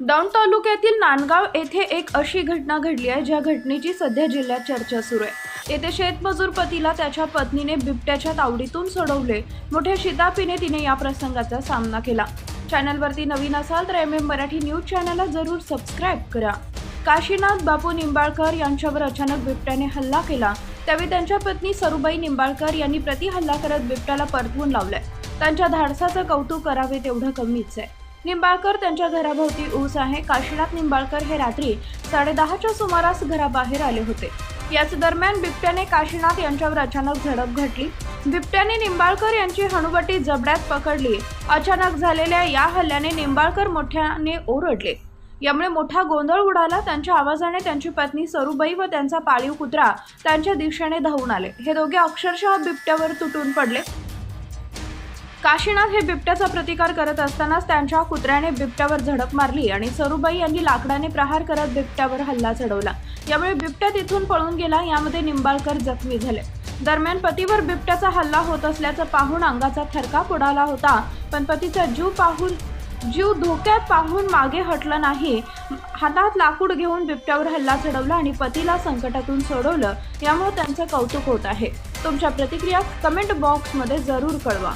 दौंड तालुक्यातील नांदगाव येथे एक अशी घटना घडली आहे ज्या घटनेची सध्या जिल्ह्यात चर्चा सुरू आहे. येथे शेतमजूर पतीला त्याच्या पत्नीने बिबट्याच्या तावडीतून सोडवले. मोठ्या शितापीने तिने या प्रसंगाचा सामना केला. चॅनलवरती नवीन असाल तर एम एम मराठी न्यूज चॅनलला जरूर सबस्क्राईब करा. काशीनाथ बापू निंबाळकर यांच्यावर अचानक बिबट्याने हल्ला केला. त्यावेळी त्यांच्या पत्नी सरुबाई निंबाळकर यांनी प्रति हल्ला करत बिबट्याला परतवून लावलाय. त्यांच्या धाडसाचं कौतुक करावे तेवढं कमीच आहे. निंबाळकर त्यांच्या घराभोवती ऊस आहे. काशीनाथ निंबाळकर हे रात्री साडेदहाच्या सुमारास घराबाहेर आले होते. याच दरम्यान बिबट्याने काशीनाथ यांच्यावर अचानक झडप घडली बिबट्याने निंबाळकर यांची हणुबटी जबड्यात पकडली. अचानक झालेल्या या हल्ल्याने निंबाळकर मोठ्याने ओरडले. यामुळे मोठा गोंधळ उडाला. त्यांच्या आवाजाने त्यांची पत्नी सरुबाई व त्यांचा पाळीव कुत्रा त्यांच्या दिशेने धावून आले. हे दोघे अक्षरशः बिबट्यावर तुटून पडले. काशीनाथ हे बिबट्याचा प्रतिकार करत असतानाच त्यांच्या कुत्र्याने बिबट्यावर झडप मारली आणि सरुबाई यांनी लाकडाने प्रहार करत बिबट्यावर हल्ला चढवला. यामुळे बिबट्या तिथून पळून गेला यामध्ये निंबाळकर जखमी झाले. दरम्यान पतीवर बिबट्याचा हल्ला होत असल्याचं पाहून अंगाचा थरकाप उडाला होता पण पतीचा जीव पाहून जीव धोक्यात पाहून मागे हटलं नाही. हातात लाकूड घेऊन बिबट्यावर हल्ला चढवला आणि पतीला संकटातून सोडवलं. यामुळे त्यांचं कौतुक होत आहे. तुमच्या प्रतिक्रिया कमेंट बॉक्समध्ये जरूर कळवा.